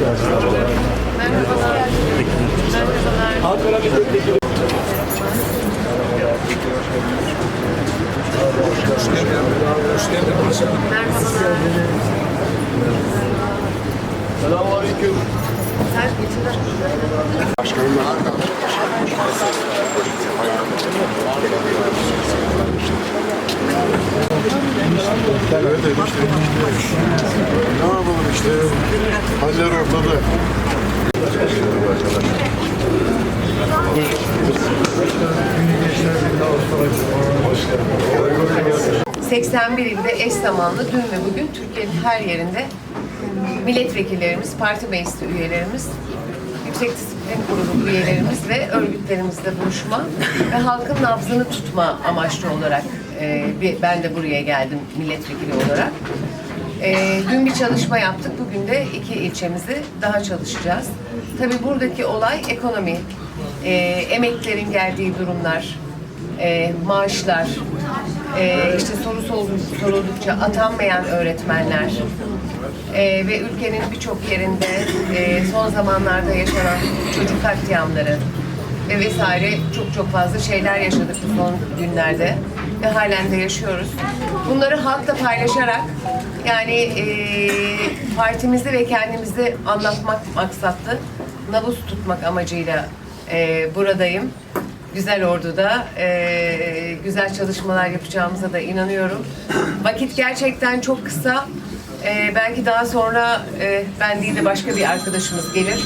Merhabalar. Merhabalar. Merhabalar. Selamünaleyküm. Sen geçin. Evet işte. Ne yapalım işte. Haller ortada. 81 ilde eş zamanlı dün ve bugün Türkiye'nin her yerinde milletvekillerimiz, parti meclisi üyelerimiz, Yüksek Disiplin Kurulu üyelerimiz ve örgütlerimizle buluşma ve halkın nabzını tutma amaçlı olarak e, bir- ben de buraya geldim milletvekili olarak. E, dün bir çalışma yaptık. Bugün de iki ilçemizi daha çalışacağız. Tabii buradaki olay ekonomi, e, emeklerin geldiği durumlar, e, maaşlar, e, işte soru sorul- soruldukça atanmayan öğretmenler e, ve ülkenin birçok yerinde e, son zamanlarda yaşanan çocuk katliamları ve vesaire çok çok fazla şeyler yaşadık bu son günlerde ve halen de yaşıyoruz. Bunları halkla paylaşarak yani e, partimizi ve kendimizi anlatmak maksatlı nabız tutmak amacıyla e, buradayım. Güzel Ordu'da e, güzel çalışmalar yapacağımıza da inanıyorum. Vakit gerçekten çok kısa. E, belki daha sonra e, ben değil de başka bir arkadaşımız gelir.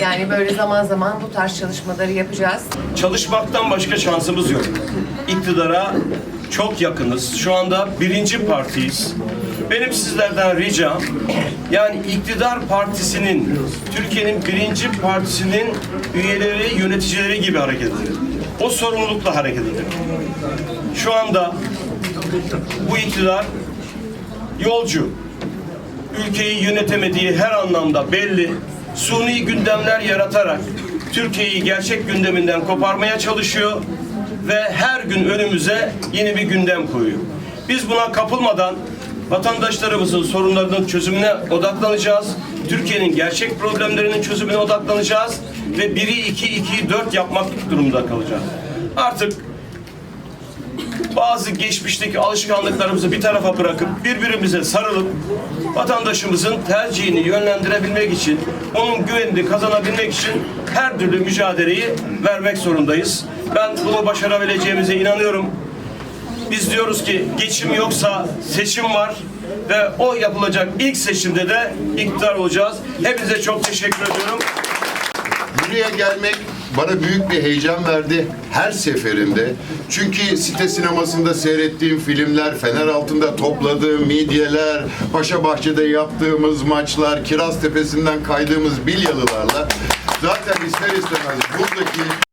Yani böyle zaman zaman bu tarz çalışmaları yapacağız. Çalışmaktan başka şansımız yok. İktidara çok yakınız. Şu anda birinci partiyiz. Benim sizlerden ricam, yani iktidar partisinin, Türkiye'nin birinci partisinin üyeleri, yöneticileri gibi hareket edin. O sorumlulukla hareket edin. Şu anda bu iktidar yolcu, ülkeyi yönetemediği her anlamda belli. Suni gündemler yaratarak Türkiye'yi gerçek gündeminden koparmaya çalışıyor ve her gün önümüze yeni bir gündem koyuyor. Biz buna kapılmadan vatandaşlarımızın sorunlarının çözümüne odaklanacağız. Türkiye'nin gerçek problemlerinin çözümüne odaklanacağız ve biri iki, iki, dört yapmak durumunda kalacağız. Artık bazı geçmişteki alışkanlıklarımızı bir tarafa bırakıp birbirimize sarılıp vatandaşımızın tercihini yönlendirebilmek için, onun güvenini kazanabilmek için her türlü mücadeleyi vermek zorundayız. Ben bunu başarabileceğimize inanıyorum. Biz diyoruz ki geçim yoksa seçim var ve o yapılacak ilk seçimde de iktidar olacağız. Hepinize çok teşekkür ediyorum. Buraya gelmek bana büyük bir heyecan verdi her seferinde. Çünkü site sinemasında seyrettiğim filmler, Fener altında topladığım midyeler, Paşa Bahçe'de yaptığımız maçlar, Kiraz Tepesi'nden kaydığımız bilyalılarla zaten ister istemez buradaki